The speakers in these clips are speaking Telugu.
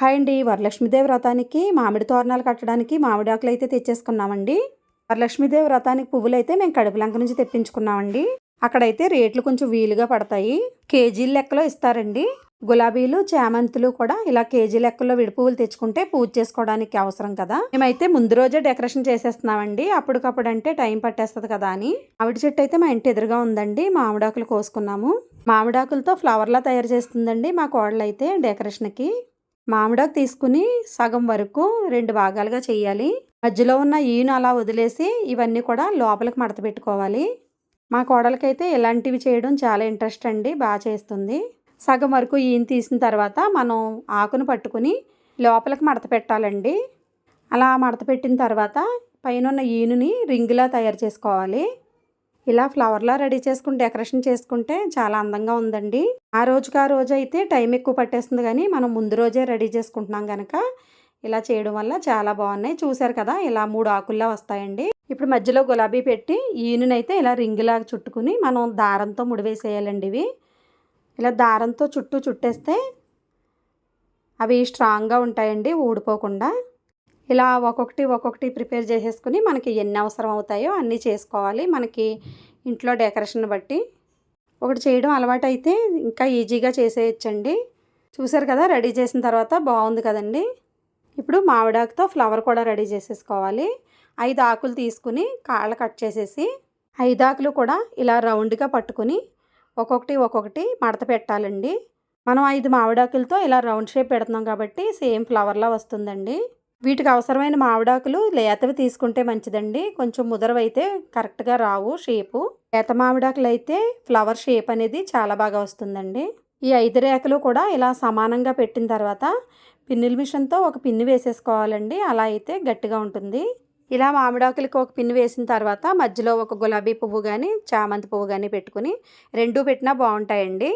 హాయ్ అండి వరలక్ష్మీదేవి వ్రతానికి మామిడి తోరణాలు కట్టడానికి మామిడి ఆకులు అయితే తెచ్చేసుకున్నామండి. వరలక్ష్మీదేవి వ్రతానికి పువ్వులు అయితే మేము కడుపులంక నుంచి తెప్పించుకున్నామండి. అక్కడైతే రేట్లు కొంచెం వీలుగా పడతాయి. కేజీల లెక్కలో ఇస్తారండి. గులాబీలు చామంతులు కూడా ఇలా కేజీ లెక్కలో విడి పువ్వులు తెచ్చుకుంటే పూజ చేసుకోవడానికి అవసరం కదా. మేమైతే ముందు రోజే డెకరేషన్ చేసేస్తున్నామండి. అప్పటికప్పుడు అంటే టైం పట్టేస్తుంది కదా అని. మామిడి చెట్టు అయితే మా ఇంటి ఎదురుగా ఉందండి. మామిడాకులు కోసుకున్నాము. మామిడాకులతో ఫ్లవర్లా తయారు చేస్తుందండి మా కోడలు అయితే డెకరేషన్కి. మామిడాకు తీసుకుని సగం వరకు రెండు భాగాలుగా చేయాలి. మధ్యలో ఉన్న ఈను అలా వదిలేసి ఇవన్నీ కూడా లోపలికి మడత పెట్టుకోవాలి. మా కోడలకైతే ఇలాంటివి చేయడం చాలా ఇంట్రెస్ట్ అండి బాగా చేస్తుంది. సగం వరకు ఈయన తీసిన తర్వాత మనం ఆకును పట్టుకుని లోపలికి మడత పెట్టాలండి. అలా మడత పెట్టిన తర్వాత పైన ఉన్న ఈనుని రింగులా తయారు చేసుకోవాలి. ఇలా ఫ్లవర్లా రెడీ చేసుకుని డెకరేషన్ చేసుకుంటే చాలా అందంగా ఉందండి. ఆ రోజుకి ఆ రోజు అయితే టైం ఎక్కువ పట్టేస్తుంది కానీ మనం ముందు రోజే రెడీ చేసుకుంటున్నాం కనుక ఇలా చేయడం వల్ల చాలా బాగున్నాయి. చూసారు కదా ఇలా మూడు ఆకుల్లా వస్తాయండి. ఇప్పుడు మధ్యలో గులాబీ పెట్టి ఈనునైతే ఇలా రింగులాగా చుట్టుకుని మనం దారంతో ముడివేసేయాలండి ఇవి. ఇలా దారంతో చుట్టూ చుట్టేస్తే అవి స్ట్రాంగ్గా ఉంటాయండి ఊడిపోకుండా. ఇలా ఒక్కొక్కటి ఒక్కొక్కటి ప్రిపేర్ చేసేసుకుని మనకి ఎన్ని అవసరం అవుతాయో అన్నీ చేసుకోవాలి. మనకి ఇంట్లో డెకరేషన్ బట్టి ఒకటి చేయడం అలవాటు అయితే ఇంకా ఈజీగా చేసేయచ్చండి. చూసారు కదా రెడీ చేసిన తర్వాత బాగుంది కదండి. ఇప్పుడు మామిడాకుతో ఫ్లవర్ కూడా రెడీ చేసేసుకోవాలి. ఐదు ఆకులు తీసుకుని కాళ్ళ కట్ చేసేసి ఐదు ఆకులు కూడా ఇలా రౌండ్గా పట్టుకుని ఒక్కొక్కటి ఒక్కొక్కటి మడత పెట్టాలండి. మనం ఐదు మామిడాకులతో ఇలా రౌండ్ షేప్ పెడుతున్నాం కాబట్టి సేమ్ ఫ్లవర్లా వస్తుందండి. వీటికి అవసరమైన మామిడాకులు లేతవి తీసుకుంటే మంచిదండి. కొంచెం ముదరవైతే కరెక్ట్గా రావు షేపు. లేత మామిడాకులు అయితే ఫ్లవర్ షేప్ అనేది చాలా బాగా వస్తుందండి. ఈ ఐదు రేఖలు కూడా ఇలా సమానంగా పెట్టిన తర్వాత పిన్నుల మిషన్తో ఒక పిన్ను వేసేసుకోవాలండి. అలా అయితే గట్టిగా ఉంటుంది. ఇలా మామిడాకులకి ఒక పిన్ను వేసిన తర్వాత మధ్యలో ఒక గులాబీ పువ్వు కానీ చామంతి పువ్వు కానీ పెట్టుకుని రెండు పెట్టినా బాగుంటాయండి.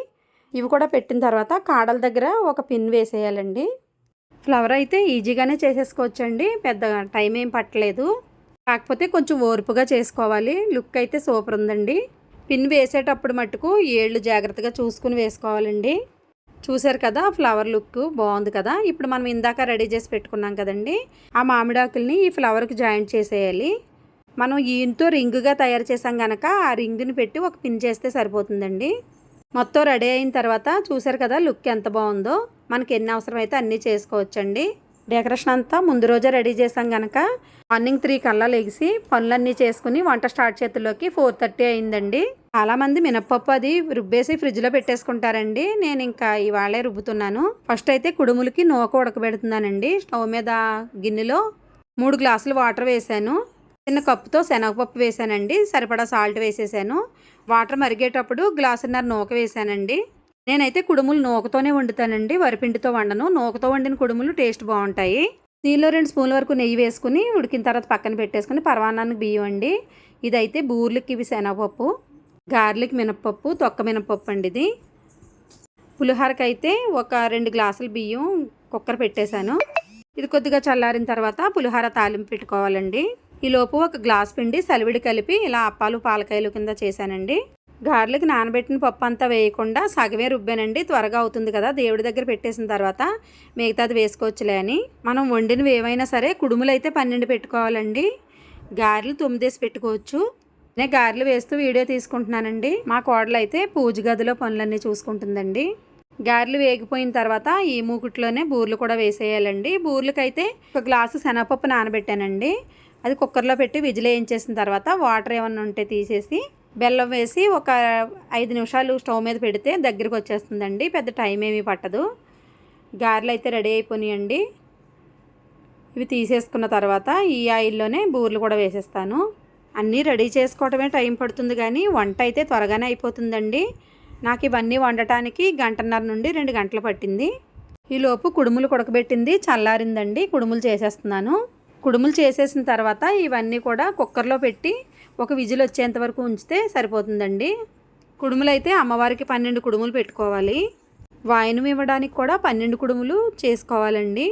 ఇవి కూడా పెట్టిన తర్వాత కాడల దగ్గర ఒక పిన్ వేసేయాలండి. ఫ్లవర్ అయితే ఈజీగానే చేసేసుకోవచ్చండి. పెద్ద టైం ఏం పట్టలేదు. కాకపోతే కొంచెం ఓర్పుగా చేసుకోవాలి. లుక్ అయితే సూపర్ ఉందండి. పిన్ వేసేటప్పుడు మట్టుకు ఏళ్ళు జాగ్రత్తగా చూసుకుని వేసుకోవాలండి. చూసారు కదా ఫ్లవర్ లుక్ బాగుంది కదా. ఇప్పుడు మనం ఇందాక రెడీ చేసి పెట్టుకున్నాం కదండి. ఆ మామిడాకుల్ని ఈ ఫ్లవర్కి జాయింట్ చేసేయాలి. మనం ఈయంతో రింగుగా తయారు చేసాం కనుక ఆ రింగుని పెట్టి ఒక పిన్ చేస్తే సరిపోతుందండి. మొత్తం రెడీ అయిన తర్వాత చూసారు కదా లుక్ ఎంత బాగుందో. మనకి ఎన్ని అవసరమైతే అన్నీ చేసుకోవచ్చండి. డెకరేషన్ అంతా ముందు రోజే రెడీ చేసాం కనుక మార్నింగ్ త్రీ కల్లా లెగిసి పనులన్నీ చేసుకుని వంట స్టార్ట్ చేతుల్లోకి ఫోర్ థర్టీ అయిందండి. చాలామంది మినప్పప్పు అది రుబ్బేసి ఫ్రిడ్జ్లో పెట్టేసుకుంటారండి. నేను ఇంకా ఇవాళే రుబ్బుతున్నాను. ఫస్ట్ అయితే కుడుములకి నూక ఉడకబెడుతున్నానండి. స్టవ్ మీద గిన్నెలో మూడు గ్లాసులు వాటర్ వేసాను చిన్న కప్పుతో శనగపప్పు వేశానండి సరిపడా సాల్ట్ వేసేసాను. వాటర్ మరిగేటప్పుడు గ్లాసున్నర నూక వేసానండి. నేనైతే కుడుములు నూకతోనే వండుతానండి. వరిపిండితో వండను. నూకతో వండిన కుడుములు టేస్ట్ బాగుంటాయి. దీనిలో రెండు స్పూన్ల వరకు నెయ్యి వేసుకుని ఉడికిన తర్వాత పక్కన పెట్టేసుకుని పరవానానికి బియ్యం అండి. ఇదైతే బూర్లకి ఇవి శనగపప్పు గార్లిక్ మినపప్పు తొక్క మినపప్పు అండి ఇది. పులిహోరకి అయితే ఒక రెండు గ్లాసుల బియ్యం కుక్కర్ పెట్టేశాను. ఇది కొద్దిగా చల్లారిన తర్వాత పులిహోర తాలింపు పెట్టుకోవాలండి. ఈలోపు ఒక గ్లాస్ పిండి సలివిడి కలిపి ఇలా అప్పాలు పాలకాయలు కింద చేశానండి. గార్లిక్ నానబెట్టిన పప్పు అంతా వేయకుండా సగమే రుబ్బానండి. త్వరగా అవుతుంది కదా దేవుడి దగ్గర పెట్టేసిన తర్వాత మిగతాది వేసుకోవచ్చులే అని. మనం వండినవి ఏవైనా సరే కుడుములు అయితే పన్నెండు పెట్టుకోవాలండి. గారెలు తొమ్మిదేసి పెట్టుకోవచ్చు. నేను గారెలు వేస్తూ వీడియో తీసుకుంటున్నానండి. మా కోడలు అయితే పూజ గదిలో పనులన్నీ చూసుకుంటుందండి. గారెలు వేగిపోయిన తర్వాత ఈ మూకుట్లోనే బూర్లు కూడా వేసేయాలండి. బూర్లకైతే ఒక గ్లాసు శనగపప్పు నానబెట్టానండి. అది కుక్కర్లో పెట్టి విజిల్ వేయించేసిన తర్వాత వాటర్ ఏమన్నా ఉంటే తీసేసి బెల్లం వేసి ఒక ఐదు నిమిషాలు స్టవ్ మీద పెడితే దగ్గరికి వచ్చేస్తుందండి. పెద్ద టైం ఏమీ పట్టదు. గారెలు అయితే రెడీ అయిపోయినాయండి ఇవి తీసేసుకున్న తర్వాత ఈ ఆయిల్లోనే బూర్లు కూడా వేసేస్తాను. అన్నీ రెడీ చేసుకోవటమే టైం పడుతుంది కానీ వంట అయితే త్వరగానే అయిపోతుందండి. నాకు ఇవన్నీ వండటానికి గంటన్నర నుండి రెండు గంటలు పట్టింది. ఈలోపు కుడుములు కొడకబెట్టింది చల్లారిందండి. కుడుములు చేసేస్తున్నాను. కుడుములు చేసేసిన తర్వాత ఇవన్నీ కూడా కుక్కర్లో పెట్టి ఒక విజిల్ వచ్చేంత వరకు ఉంచితే సరిపోతుందండి. కుడుములు అయితే అమ్మవారికి పన్నెండు కుడుములు పెట్టుకోవాలి. వాయనం ఇవ్వడానికి కూడా పన్నెండు కుడుములు చేసుకోవాలండి.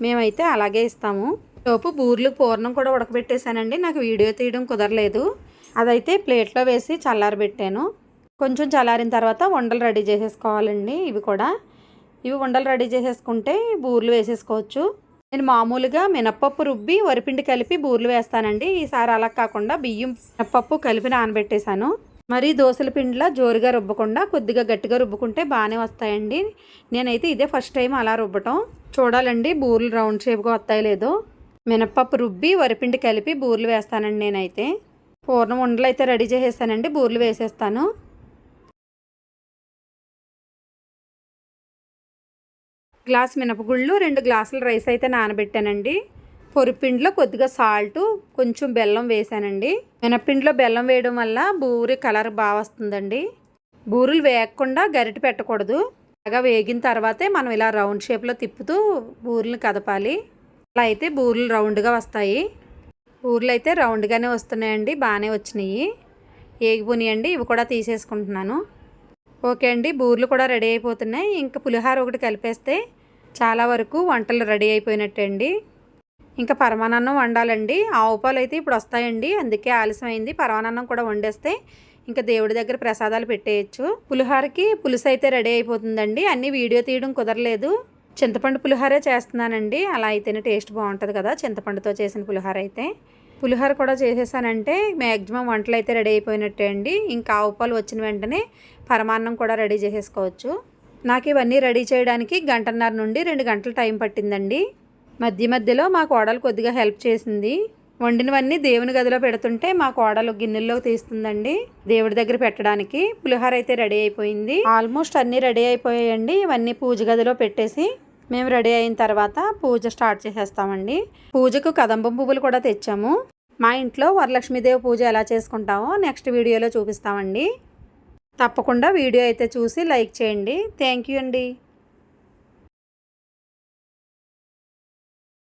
మేమైతే అలాగే ఇస్తాము. లోపు బూర్లు పూర్ణం కూడా ఉడకబెట్టేశానండి. నాకు వీడియో తీయడం కుదరలేదు. అదైతే ప్లేట్లో వేసి చల్లారబెట్టాను. కొంచెం చల్లారిన తర్వాత వండలు రెడీ చేసేసుకోవాలండి ఇవి కూడా. ఇవి ఉండలు రెడీ చేసేసుకుంటే బూర్లు వేసేసుకోవచ్చు. నేను మామూలుగా మినప్పప్పు రుబ్బి వరిపిండి కలిపి బూర్లు వేస్తానండి. ఈసారి అలా కాకుండా బియ్యం మినప్పప్పు కలిపి నానబెట్టేశాను. మరి దోశల పిండిలా జోరుగా రుబ్బకుండా కొద్దిగా గట్టిగా రుబ్బుకుంటే బాగానే వస్తాయండి. నేనైతే ఇదే ఫస్ట్ టైం అలా రుబ్బటం. చూడాలండి బూర్లు రౌండ్ షేప్గా వస్తాయి లేదో. మినప్పప్పు రుబ్బి వరిపిండి కలిపి బూర్లు వేస్తానండి నేనైతే. పూర్ణం ఉండలు అయితే రెడీ చేసేస్తానండి బూర్లు వేసేస్తాను. గ్లాస్ మినపగుళ్ళు రెండు గ్లాసుల రైస్ అయితే నానబెట్టానండి. పొరిపిండిలో కొద్దిగా సాల్ట్ కొంచెం బెల్లం వేసానండి. మినపిండిలో బెల్లం వేయడం వల్ల బూరి కలర్ బాగా వస్తుందండి. బూరులు వేయకుండా గరిట పెట్టకూడదు. బాగా వేగిన తర్వాతే మనం ఇలా రౌండ్ షేప్లో తిప్పుతూ బూరులు కదపాలి. అలా అయితే బూరెలు రౌండ్గా వస్తాయి. బూరెలు అయితే రౌండ్గానే వస్తున్నాయండి బాగానే వచ్చినాయి. ఏగిపోయినాయండి ఇవి కూడా తీసేసుకుంటున్నాను. ఓకే అండి బూర్లు కూడా రెడీ అయిపోతున్నాయి. ఇంకా పులిహార ఒకటి కలిపేస్తే చాలా వరకు వంటలు రెడీ అయిపోయినట్టే అండి. ఇంకా పరమానన్నం వండాలండి. ఆవు పాలు అయితే ఇప్పుడు వస్తాయండి అందుకే ఆలస్యం అయింది పరమానన్నం కూడా వండేస్తే ఇంకా దేవుడి దగ్గర ప్రసాదాలు పెట్టేయచ్చు. పులిహారకి పులుసు అయితే రెడీ అయిపోతుందండి. అన్నీ వీడియో తీయడం కుదరలేదు. చింతపండు పులిహారే చేస్తున్నానండి. అలా అయితేనే టేస్ట్ బాగుంటుంది కదా చింతపండుతో చేసిన పులిహార అయితే. పులిహోర కూడా చేసేసానంటే మ్యాక్సిమం వంటలు అయితే రెడీ అయిపోయినట్టే అండి. ఇంకా ఆవు పాలు వచ్చిన వెంటనే పరమాన్నం కూడా రెడీ చేసేసుకోవచ్చు. నాకు ఇవన్నీ రెడీ చేయడానికి గంటన్నర నుండి రెండు గంటలు టైం పట్టిందండి. మధ్య మధ్యలో మా కోడలు కొద్దిగా హెల్ప్ చేసింది. వండినవన్నీ దేవుని గదిలో పెడుతుంటే మా కోడలు గిన్నెల్లో తీస్తుందండి. దేవుడి దగ్గర పెట్టడానికి పులిహోర అయితే రెడీ అయిపోయింది. ఆల్మోస్ట్ అన్నీ రెడీ అయిపోయాయండి. ఇవన్నీ పూజ గదిలో పెట్టేసి మేము రెడీ అయిన తర్వాత పూజ స్టార్ట్ చేసేస్తామండి. పూజకు కదంబం పువ్వులు కూడా తెచ్చాము. మా ఇంట్లో వరలక్ష్మీదేవి పూజ ఎలా చేసుకుంటామో నెక్స్ట్ వీడియోలో చూపిస్తామండి. తప్పకుండా వీడియో అయితే చూసి లైక్ చేయండి. థ్యాంక్ యూ అండి.